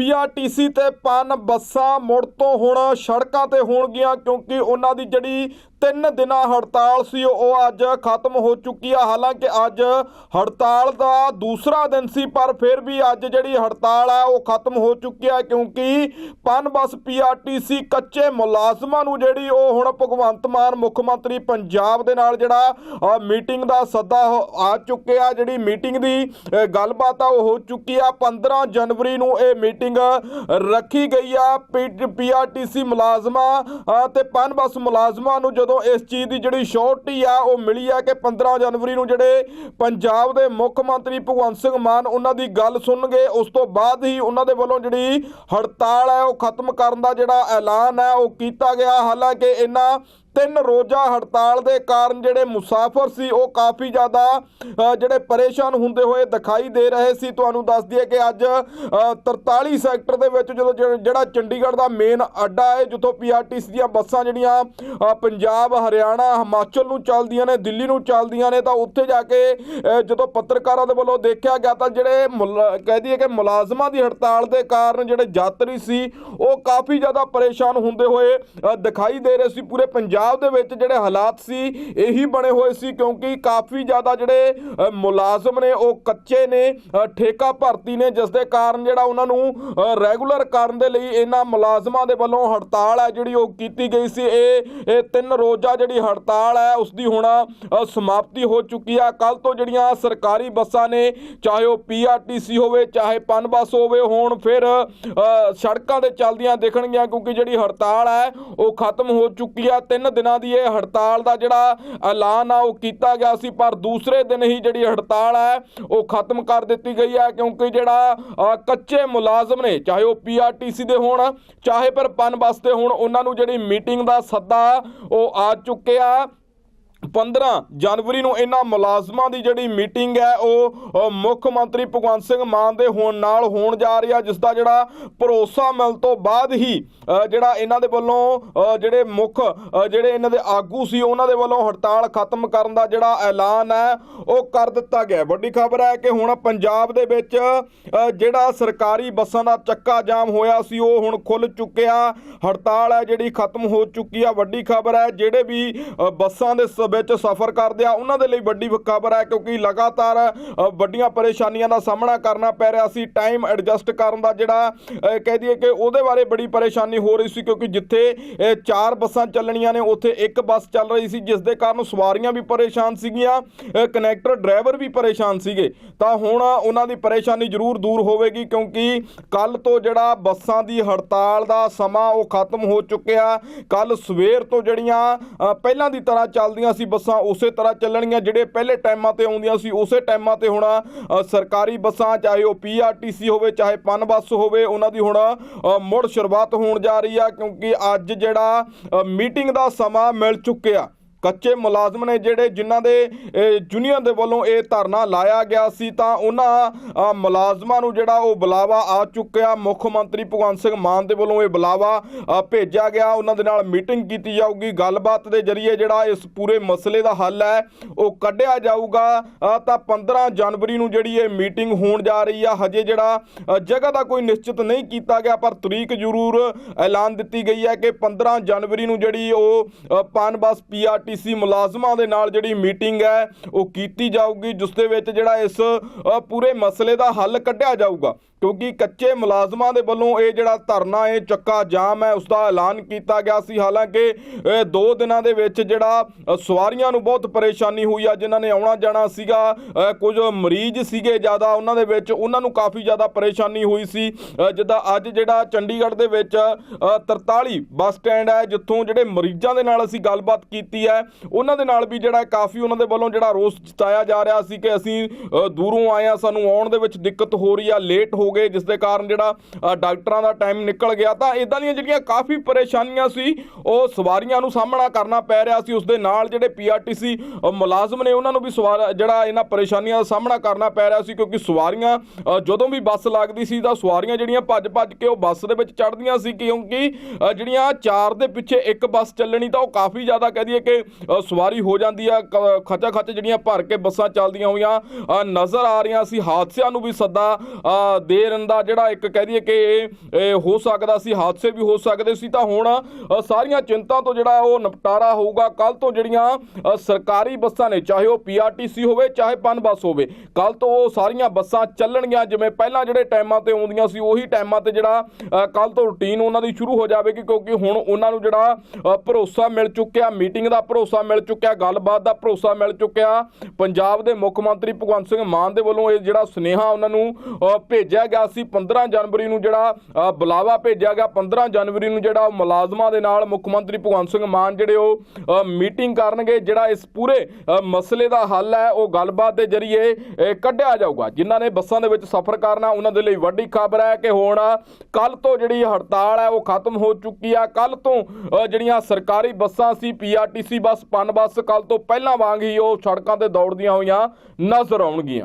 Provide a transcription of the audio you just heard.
PRTC ਤੇ ਪਨ ਬੱਸਾਂ ਮੁੜ ਤੋਂ ਹੁਣ ਸੜਕਾਂ ਤੇ ਹੋਣਗੀਆਂ ਕਿਉਂਕਿ ਉਹਨਾਂ ਦੀ ਜਿਹੜੀ ਤਿੰਨ ਦਿਨਾਂ ਹੜਤਾਲ ਸੀ, ਉਹ ਅੱਜ ਖਤਮ ਹੋ ਚੁੱਕੀ ਆ। ਹਾਲਾਂਕਿ ਅੱਜ ਹੜਤਾਲ ਦਾ ਦੂਸਰਾ ਦਿਨ ਸੀ, ਪਰ ਫਿਰ ਵੀ ਅੱਜ ਜਿਹੜੀ ਹੜਤਾਲ ਹੈ ਉਹ ਖਤਮ ਹੋ ਚੁੱਕੀ ਹੈ ਕਿਉਂਕਿ ਪਨ ਬੱਸ ਪੀਆਰਟੀਸੀ ਕੱਚੇ ਮੁਲਾਜ਼ਮਾਂ ਨੂੰ ਜਿਹੜੀ ਉਹ ਹੁਣ ਭਗਵੰਤ ਮਾਨ, ਮੁੱਖ ਮੰਤਰੀ ਪੰਜਾਬ ਦੇ ਨਾਲ ਜਿਹੜਾ ਮੀਟਿੰਗ ਦਾ ਸੱਦਾ ਹੋ- ਆ ਚੁੱਕਿਆ। ਜਿਹੜੀ ਮੀਟਿੰਗ ਦੀ ਗੱਲਬਾਤ ਆ, ਉਹ ਹੋ ਚੁੱਕੀ ਆ। 15 ਜਨਵਰੀ ਨੂੰ ਇਹ ਮੀਟਿੰਗ ਰੱਖੀ ਗਈ ਆ ਪੀਆਰਟੀਸੀ ਮੁਲਾਜ਼ਮਾਂ ਤੇ ਪਨ ਮੁਲਾਜ਼ਮਾਂ ਨੂੰ ਜਦੋਂ ਇਸ ਚੀਜ਼ ਦੀ ਜਿਹੜੀ ਸ਼ੋਰਟੀ ਆ, ਉਹ ਮਿਲੀ ਆ ਕਿ 15 ਜਨਵਰੀ ਨੂੰ ਜਿਹੜੇ ਪੰਜਾਬ ਦੇ ਮੁੱਖ ਮੰਤਰੀ ਭਗਵੰਤ ਸਿੰਘ ਮਾਨ ਉਹਨਾਂ ਦੀ ਗੱਲ ਸੁਣਨਗੇ, ਉਸ ਤੋਂ ਬਾਅਦ ਹੀ ਉਹਨਾਂ ਦੇ ਵੱਲੋਂ ਜਿਹੜੀ ਹੜਤਾਲ ਹੈ, ਉਹ ਖਤਮ ਕਰਨ ਦਾ ਜਿਹੜਾ ਐਲਾਨ ਹੈ, ਉਹ ਕੀਤਾ ਗਿਆ। ਹਾਲਾਂਕਿ ਇਹਨਾਂ ਤਿੰਨ ਰੋਜ਼ਾ ਹੜਤਾਲ ਦੇ ਕਾਰਨ ਜਿਹੜੇ ਮੁਸਾਫਰ ਸੀ ਉਹ ਕਾਫੀ ਜ਼ਿਆਦਾ ਜਿਹੜੇ ਪਰੇਸ਼ਾਨ ਹੁੰਦੇ ਹੋਏ ਦਿਖਾਈ ਦੇ ਰਹੇ ਸੀ। ਤੁਹਾਨੂੰ ਦੱਸ ਦਈਏ ਕਿ ਅੱਜ ਅ, 43 ਸੈਕਟਰ ਦੇ ਵਿੱਚ ਜਦੋਂ ਜਿਹੜਾ- ਜਿਹੜਾ ਚੰਡੀਗੜ੍ਹ ਦਾ ਮੇਨ ਅੱਡਾ ਹੈ ਜਿੱਥੋਂ ਪੀਆਰਟੀਸੀ ਦੀਆਂ ਬੱਸਾਂ ਜਿਹੜੀਆਂ ਪੰਜਾਬ ਹਰਿਆਣਾ ਹਿਮਾਚਲ ਨੂੰ ਚੱਲਦੀਆਂ ਨੇ ਦਿੱਲੀ ਨੂੰ ਚੱਲਦੀਆਂ ਨੇ ਤਾਂ ਉੱਥੇ ਜਾ ਕੇ ਜਦੋਂ ਪੱਤਰਕਾਰਾਂ ਦੇ ਵੱਲੋਂ ਦੇਖਿਆ ਗਿਆ ਤਾਂ ਜਿਹੜੇ ਮੁਲਾ- ਕਹਿ ਦਈਏ ਕਿ ਮੁਲਾਜ਼ਮਾਂ ਦੀ ਹੜਤਾਲ ਦੇ ਕਾਰਨ ਜਿਹੜੇ ਯਾਤਰੀ ਸੀ ਉਹ ਕਾਫੀ ਜ਼ਿਆਦਾ ਪਰੇਸ਼ਾਨ ਹੁੰਦੇ ਹੋਏ ਦਿਖਾਈ ਦੇ ਰਹੇ ਸੀ। ਪੂਰੇ ਪੰਜਾਬ ਦੇ ਵਿੱਚ ਜਿਹੜੇ ਹਾਲਾਤ ਸੀ, ਇਹੀ ਬਣੇ ਹੋਏ ਸੀ ਕਿਉਂਕਿ ਕਾਫੀ ਜ਼ਿਆਦਾ ਜਿਹੜੇ ਮੁਲਾਜ਼ਮ ਨੇ, ਉਹ ਕੱਚੇ ਨੇ ਠੇਕਾ ਭਰਤੀ ਨੇ, ਜਿਸ ਦੇ ਕਾਰਨ ਜਿਹੜਾ ਉਹਨਾਂ ਨੂੰ ਰੈਗੂਲਰ ਕਰਨ ਦੇ ਲਈ ਇਹਨਾਂ ਮੁਲਾਜ਼ਮਾਂ ਦੇ ਵੱਲੋਂ ਹੜਤਾਲ ਹੈ ਜਿਹੜੀ ਉਹ ਕੀਤੀ ਗਈ ਸੀ। ਇਹ ਇਹ ਤਿੰਨ ਰੋਜ਼ਾ ਜਿਹੜੀ ਹੜਤਾਲ ਹੈ ਉਸ ਦੀ ਹੁਣ ਸਮਾਪਤੀ ਹੋ ਚੁੱਕੀ ਆ। ਕੱਲ ਤੋਂ ਜਿਹੜੀਆਂ ਸਰਕਾਰੀ ਬੱਸਾਂ ਨੇ, ਚਾਹੇ ਉਹ ਪੀਆਰਟੀਸੀ ਹੋਵੇ, ਚਾਹੇ ਪਨ ਬੱਸ ਹੋਵੇ, ਹੁਣ ਫਿਰ ਸੜਕਾਂ ਤੇ ਚੱਲਦੀਆਂ ਦਿਖਣਗੀਆਂ ਕਿਉਂਕਿ ਜਿਹੜੀ ਹੜਤਾਲ ਹੈ, ਉਹ ਖਤਮ ਹੋ ਚੁੱਕੀ ਆ। ਤਿੰਨ ਦਿਨਾਂ ਦੀ ਇਹ ਹੜਤਾਲ ਦਾ ਜਿਹੜਾ ਐਲਾਨ ਆ, ਉਹ ਕੀਤਾ ਗਿਆ ਸੀ, ਪਰ ਦੂਸਰੇ ਦਿਨ ਹੀ ਜਿਹੜੀ ਹੜਤਾਲ ਹੈ, ਉਹ ਖਤਮ ਕਰ ਦਿੱਤੀ ਗਈ ਹੈ, ਕਿਉਂਕਿ ਜਿਹੜਾ ਕੱਚੇ ਮੁਲਾਜ਼ਮ ਨੇ, ਚਾਹੇ ਉਹ ਪੀਆਰਟੀਸੀ ਦੇ ਹੋਣ, ਚਾਹੇ ਪਰ ਪਨ ਬੱਸ ਦੇ ਹੋਣ, ਉਹਨਾਂ ਨੂੰ ਜਿਹੜੀ ਮੀਟਿੰਗ ਦਾ ਸੱਦਾ, ਉਹ ਆ ਚੁੱਕਿਆ। 15 ਜਨਵਰੀ ਨੂੰ ਇਹਨਾਂ ਮੁਲਾਜ਼ਮਾਂ ਦੀ ਜਿਹੜੀ ਮੀਟਿੰਗ ਹੈ, ਉਹ ਮੁੱਖ ਮੰਤਰੀ ਭਗਵੰਤ ਸਿੰਘ ਮਾਨ ਦੇ ਹੋਣ ਨਾਲ ਹੋਣ ਜਾ ਰਹੀ ਆ ਜਿਸ ਦਾ ਜਿਹੜਾ ਭਰੋਸਾ ਮਿਲਣ ਤੋਂ ਬਾਅਦ ਹੀ ਜਿਹੜਾ ਇਹਨਾਂ ਦੇ ਵੱਲੋਂ ਜਿਹੜੇ ਮੁੱਖ ਜਿਹੜੇ ਇਹਨਾਂ ਦੇ ਆਗੂ ਸੀ, ਉਹਨਾਂ ਦੇ ਵੱਲੋਂ ਹੜਤਾਲ ਖਤਮ ਕਰਨ ਦਾ ਜਿਹੜਾ ਐਲਾਨ ਹੈ, ਉਹ ਕਰ ਦਿੱਤਾ ਗਿਆ। ਵੱਡੀ ਖਬਰ ਹੈ ਕਿ ਹੁਣ ਪੰਜਾਬ ਦੇ ਵਿੱਚ ਜਿਹੜਾ ਸਰਕਾਰੀ ਬੱਸਾਂ ਦਾ ਚੱਕਾ ਜਾਮ ਹੋਇਆ ਸੀ, ਉਹ ਹੁਣ ਖੁੱਲ ਚੁੱਕਿਆ। ਹੜਤਾਲ ਹੈ ਜਿਹੜੀ ਖਤਮ ਹੋ ਚੁੱਕੀ ਆ। ਵੱਡੀ ਖਬਰ ਹੈ, ਜਿਹੜੇ ਵੀ ਬੱਸਾਂ ਦੇ ਸ- ਵਿੱਚ ਸਫ਼ਰ ਕਰਦੇ ਆ। ਉਹਨਾਂ ਦੇ ਲਈ ਵੱਡੀ ਖਬਰ ਹੈ ਕਿਉਂਕਿ ਲਗਾਤਾਰ ਵੱਡੀਆਂ ਪਰੇਸ਼ਾਨੀਆਂ ਦਾ ਸਾਹਮਣਾ ਕਰਨਾ ਪੈ ਰਿਹਾ ਸੀ। ਟਾਈਮ ਐਡਜਸਟ ਕਰਨ ਦਾ ਜਿਹੜਾ ਕਹਿ ਦਈਏ ਕਿ ਉਹਦੇ ਬਾਰੇ ਬੜੀ ਪਰੇਸ਼ਾਨੀ ਹੋ ਰਹੀ ਸੀ ਕਿਉਂਕਿ ਜਿੱਥੇ ਚਾਰ ਬੱਸਾਂ ਚੱਲਣੀਆਂ ਨੇ ਉੱਥੇ ਇੱਕ ਬੱਸ ਚੱਲ ਰਹੀ ਸੀ ਜਿਸ ਦੇ ਕਾਰਨ ਸਵਾਰੀਆਂ ਵੀ ਪਰੇਸ਼ਾਨ ਸੀਗੀਆਂ ਅ, ਕਨੈਕਟਰ ਡਰਾਈਵਰ ਵੀ ਪਰੇਸ਼ਾਨ ਸੀਗੇ। ਤਾਂ ਹੁਣ ਉਹਨਾਂ ਦੀ ਪਰੇਸ਼ਾਨੀ ਜ਼ਰੂਰ ਦੂਰ ਹੋਵੇਗੀ ਕਿਉਂਕਿ ਕੱਲ ਤੋਂ ਜਿਹੜਾ ਬੱਸਾਂ ਦੀ ਹੜਤਾਲ ਦਾ ਸਮਾਂ ਉਹ ਖਤਮ ਹੋ ਚੁੱਕਿਆ। ਕੱਲ ਸਵੇਰ ਤੋਂ ਜਿਹੜੀਆਂ ਪਹਿਲਾਂ ਦੀ ਤਰ੍ਹਾਂ ਚੱਲਦੀਆਂ ਸੀ ਬੱਸਾਂ ਉਸੇ ਤਰ੍ਹਾਂ ਚੱਲਣਗੀਆਂ ਜਿਹੜੇ ਪਹਿਲੇ ਟਾਈਮਾਂ ਤੇ ਆਉਂਦੀਆਂ ਸੀ ਉਸੇ ਟਾਈਮਾਂ ਤੇ ਹੁਣ ਅ, ਸਰਕਾਰੀ ਬੱਸਾਂ ਚਾਹੇ ਉਹ ਪੀਆਰਟੀਸੀ ਹੋਵੇ ਚਾਹੇ ਪਨ ਬੱਸ ਹੋਵੇ ਉਹਨਾਂ ਦੀ ਹੁਣ ਅ, ਮੁੜ ਸ਼ੁਰੂਆਤ ਹੋਣ ਜਾ ਰਹੀ ਆ ਕਿਉਂਕਿ ਅੱਜ ਜਿਹੜਾ ਮੀਟਿੰਗ ਦਾ ਸਮਾਂ ਮਿਲ ਚੁੱਕਿਆ। ਕੱਚੇ ਮੁਲਾਜ਼ਮ ਨੇ ਜਿਹੜੇ ਜਿਨ੍ਹਾਂ ਦੇ ਯੂਨੀਅਨ ਦੇ ਵੱਲੋਂ ਇਹ ਧਰਨਾ ਲਾਇਆ ਗਿਆ ਸੀ ਤਾਂ ਉਹਨਾਂ ਮੁਲਾਜ਼ਮਾਂ ਨੂੰ ਜਿਹੜਾ ਉਹ ਬੁਲਾਵਾ ਆ ਚੁੱਕਿਆ। ਮੁੱਖ ਮੰਤਰੀ ਭਗਵੰਤ ਸਿੰਘ ਮਾਨ ਦੇ ਵੱਲੋਂ ਇਹ ਬੁਲਾਵਾ ਭੇਜਿਆ ਗਿਆ। ਉਹਨਾਂ ਦੇ ਨਾਲ ਮੀਟਿੰਗ ਕੀਤੀ ਜਾਊਗੀ। ਗੱਲਬਾਤ ਦੇ ਜ਼ਰੀਏ ਜਿਹੜਾ ਇਸ ਪੂਰੇ ਮਸਲੇ ਦਾ ਹੱਲ ਹੈ ਉਹ ਕੱਢਿਆ ਜਾਊਗਾ। ਤਾਂ 15 ਜਨਵਰੀ ਨੂੰ ਜਿਹੜੀ ਇਹ ਮੀਟਿੰਗ ਹੋਣ ਜਾ ਰਹੀ ਆ ਹਜੇ ਜਿਹੜਾ ਜਗ੍ਹਾ ਦਾ ਕੋਈ ਨਿਸ਼ਚਿਤ ਨਹੀਂ ਕੀਤਾ ਗਿਆ ਪਰ ਤਰੀਕ ਜ਼ਰੂਰ ਐਲਾਨ ਦਿੱਤੀ ਗਈ ਹੈ ਕਿ 15 ਜਨਵਰੀ ਨੂੰ ਜਿਹੜੀ ਉਹ ਅ, ਪਾਨ ਬੱਸ ਮੁਲਾਜ਼ਮਾਂ ਦੇ ਨਾਲ ਜਿਹੜੀ ਮੀਟਿੰਗ ਹੈ ਉਹ ਕੀਤੀ ਜਾਊਗੀ ਜਿਸ ਦੇ ਵਿੱਚ ਜਿਹੜਾ ਇਸ ਪੂਰੇ ਮਸਲੇ ਦਾ ਹੱਲ ਕੱਢਿਆ ਜਾਊਗਾ। ਕਿਉਂਕਿ ਕੱਚੇ ਮੁਲਾਜ਼ਮਾਂ ਦੇ ਵੱਲੋਂ ਇਹ ਜਿਹੜਾ ਧਰਨਾ ਇਹ ਚੱਕਾ ਜਾਮ ਹੈ ਉਸ ਦਾ ਐਲਾਨ ਕੀਤਾ ਗਿਆ ਸੀ। ਹਾਲਾਂਕਿ ਦੋ ਦਿਨਾਂ ਦੇ ਵਿੱਚ ਜਿਹੜਾ ਸਵਾਰੀਆਂ ਨੂੰ ਬਹੁਤ ਪਰੇਸ਼ਾਨੀ ਹੋਈ। ਆ ਜਿਨ੍ਹਾਂ ਨੇ ਆਉਣਾ ਜਾਣਾ ਸੀਗਾ ਕੁਝ ਮਰੀਜ਼ ਸੀਗੇ ਜ਼ਿਆਦਾ। ਉਹਨਾਂ ਦੇ ਵਿੱਚ ਉਹਨਾਂ ਨੂੰ ਕਾਫੀ ਜ਼ਿਆਦਾ ਪਰੇਸ਼ਾਨੀ ਹੋਈ ਸੀ। ਜਿੱਦਾਂ ਅੱਜ ਜਿਹੜਾ ਚੰਡੀਗੜ੍ਹ ਦੇ ਵਿੱਚ ਅ, 43 ਬੱਸ ਸਟੈਂਡ ਹੈ ਜਿੱਥੋਂ ਜਿਹੜੇ ਮਰੀਜ਼ਾਂ ਦੇ ਨਾਲ ਅਸੀਂ ਗੱਲਬਾਤ ਕੀਤੀ ਹੈ ਉਹਨਾਂ ਦੇ ਨਾਲ ਵੀ ਜਿਹੜਾ ਕਾਫੀ ਉਹਨਾਂ ਦੇ ਵੱਲੋਂ ਜਿਹੜਾ ਰੋਸ ਜਤਾਇਆ ਜਾ ਰਿਹਾ ਸੀ ਕਿ ਅਸੀਂ ਦੂਰੋਂ ਆਏ ਆ ਸਾਨੂੰ ਆਉਣ ਦੇ ਵਿੱਚ ਦਿੱਕਤ ਹੋ ਰਹੀ ਆ, ਲੇਟ ਹੋ ਗਏ, ਜਿਸ ਦੇ ਕਾਰਨ ਜਿਹੜਾ ਡਾਕਟਰਾਂ ਦਾ ਟਾਈਮ ਨਿਕਲ ਗਿਆ। ਤਾਂ ਇਦਾਂ ਦੀਆਂ ਜਿਹੜੀਆਂ ਕਾਫੀ ਪਰੇਸ਼ਾਨੀਆਂ ਸੀ, ਉਹ ਸਵਾਰੀਆਂ ਨੂੰ ਸਾਹਮਣਾ ਕਰਨਾ ਪੈ ਰਿਹਾ ਸੀ। ਉਸ ਦੇ ਨਾਲ ਜਿਹੜੇ ਪੀਆਰਟੀਸੀ ਮੁਲਾਜ਼ਮ ਨੇ ਉਹਨਾਂ ਨੂੰ ਵੀ ਸਵਾਰ, ਜਿਹੜਾ ਇਹਨਾਂ ਪਰੇਸ਼ਾਨੀਆਂ ਦਾ ਸਾਹਮਣਾ ਕਰਨਾ ਪੈ ਰਿਹਾ ਸੀ, ਕਿਉਂਕਿ ਸਵਾਰੀਆਂ ਜਦੋਂ ਵੀ ਬੱਸ ਲੱਗਦੀ ਸੀ ਤਾਂ ਸਵਾਰੀਆਂ ਜਿਹੜੀਆਂ ਭੱਜ ਭੱਜ ਕੇ ਉਹ ਬੱਸ ਦੇ ਵਿੱਚ ਚੜ੍ਹਦੀਆਂ ਸੀ, ਕਿਉਂਕਿ ਜਿਹੜੀਆਂ ਚਾਰ ਦੇ ਪਿੱਛੇ ਇੱਕ ਬੱਸ ਚੱਲਣੀ ਤਾਂ ਉਹ ਕਾਫੀ ਜ਼ਿਆਦਾ ਕਹਿ ਦਈਏ ਕਿ ਸਵਾਰੀ ਹੋ ਜਾਂਦੀ ਆ ਕ- ਖਚਾ ਖਚ ਜਿਹੜੀਆਂ ਭਰ ਕੇ ਬੱਸਾਂ ਚੱਲਦੀਆਂ ਹੋਈਆਂ ਨਜ਼ਰ ਆ ਰਹੀਆਂ ਸੀ। ਹਾਦਸਿਆਂ ਨੂੰ ਵੀ ਸੱਦਾ ਅ, ਦੇਣ ਦਾ ਜਿਹੜਾ ਇੱਕ ਕਹਿ ਦਈਏ ਕਿ ਇਹ- ਹੋ ਸਕਦਾ ਸੀ ਹਾਦਸੇ ਵੀ ਹੋ ਸਕਦੇ ਸੀ। ਤਾਂ ਹੁਣ ਸਾਰੀਆਂ ਚਿੰਤਾ ਤੋਂ ਜਿਹੜਾ ਉਹ ਨਿਪਟਾਰਾ ਹੋਊਗਾ। ਕੱਲ ਤੋਂ ਜਿਹੜੀਆਂ ਸਰਕਾਰੀ ਬੱਸਾਂ ਨੇ ਚਾਹੇ ਉਹ ਪੀਆਰਟੀਸੀ ਹੋਵੇ ਚਾਹੇ ਪਨ ਬੱਸ ਹੋਵੇ ਕੱਲ ਤੋਂ ਉਹ ਸਾਰੀਆਂ ਬੱਸਾਂ ਚੱਲਣਗੀਆਂ। ਜਿਵੇਂ ਪਹਿਲਾਂ ਜਿਹੜੇ ਟਾਈਮਾਂ ਤੇ ਆਉਂਦੀਆਂ ਸੀ ਉਹੀ ਟਾਈਮਾਂ ਤੇ ਜਿਹੜਾ ਕੱਲ ਤੋਂ ਰੁਟੀਨ ਉਹਨਾਂ ਦੀ ਸ਼ੁਰੂ ਹੋ ਜਾਵੇਗੀ ਕਿਉਂਕਿ ਹੁਣ ਉਹਨਾਂ ਨੂੰ ਜਿਹੜਾ ਭਰੋਸਾ ਮਿਲ ਚੁੱਕਿਆ। ਮੀਟਿੰਗ ਦਾ ਭਰੋਸਾ ਮਿਲ ਚੁੱਕਿਆ, ਗੱਲਬਾਤ ਦਾ ਭਰੋਸਾ ਮਿਲ ਚੁੱਕਿਆ। ਪੰਜਾਬ ਦੇ ਮੁੱਖ ਮੰਤਰੀ ਭਗਵੰਤ ਸਿੰਘ ਮਾਨ ਦੇ ਵੱਲੋਂ ਇਹ ਜਿਹੜਾ ਸੁਨੇਹਾ ਉਹਨਾਂ ਨੂੰ ਭੇਜਿਆ ਗਿਆ ਸੀ। 15 ਜਨਵਰੀ ਨੂੰ ਜਿਹੜਾ ਬੁਲਾਵਾ ਭੇਜਿਆ ਗਿਆ। 15 ਜਨਵਰੀ ਨੂੰ ਜਿਹੜਾ ਉਹ ਮੁਲਾਜ਼ਮਾਂ ਦੇ ਨਾਲ ਮੁੱਖ ਮੰਤਰੀ ਭਗਵੰਤ ਸਿੰਘ ਮਾਨ ਜਿਹੜੇ ਉਹ ਮੀਟਿੰਗ ਕਰਨਗੇ, ਜਿਹੜਾ ਇਸ ਪੂਰੇ ਮਸਲੇ ਦਾ ਹੱਲ ਹੈ, ਉਹ ਗੱਲਬਾਤ ਦੇ ਜ਼ਰੀਏ ਕੱਢਿਆ ਜਾਊਗਾ। ਜਿਨ੍ਹਾਂ ਨੇ ਬੱਸਾਂ ਦੇ ਵਿੱਚ ਸਫ਼ਰ ਕਰਨਾ, ਉਹਨਾਂ ਦੇ ਲਈ ਵੱਡੀ ਖਬਰ ਹੈ ਕਿ ਹੁਣ ਕੱਲ ਤੋਂ ਜਿਹੜੀ ਹੜਤਾਲ ਹੈ, ਉਹ ਖਤਮ ਹੋ ਚੁੱਕੀ ਆ। ਕੱਲ ਤੋਂ ਜਿਹੜੀਆਂ ਸਰਕਾਰੀ ਬੱਸਾਂ ਸੀ ਪੀਆਰਟੀਸੀ ਬੱਸ, ਪਨ ਬੱਸ ਕੱਲ ਤੋਂ ਪਹਿਲਾਂ ਵਾਂਗ ਹੀ ਉਹ ਸੜਕਾਂ ਤੇ ਦੌੜਦੀਆਂ ਹੋਈਆਂ ਨਜ਼ਰ ਆਉਣਗੀਆਂ।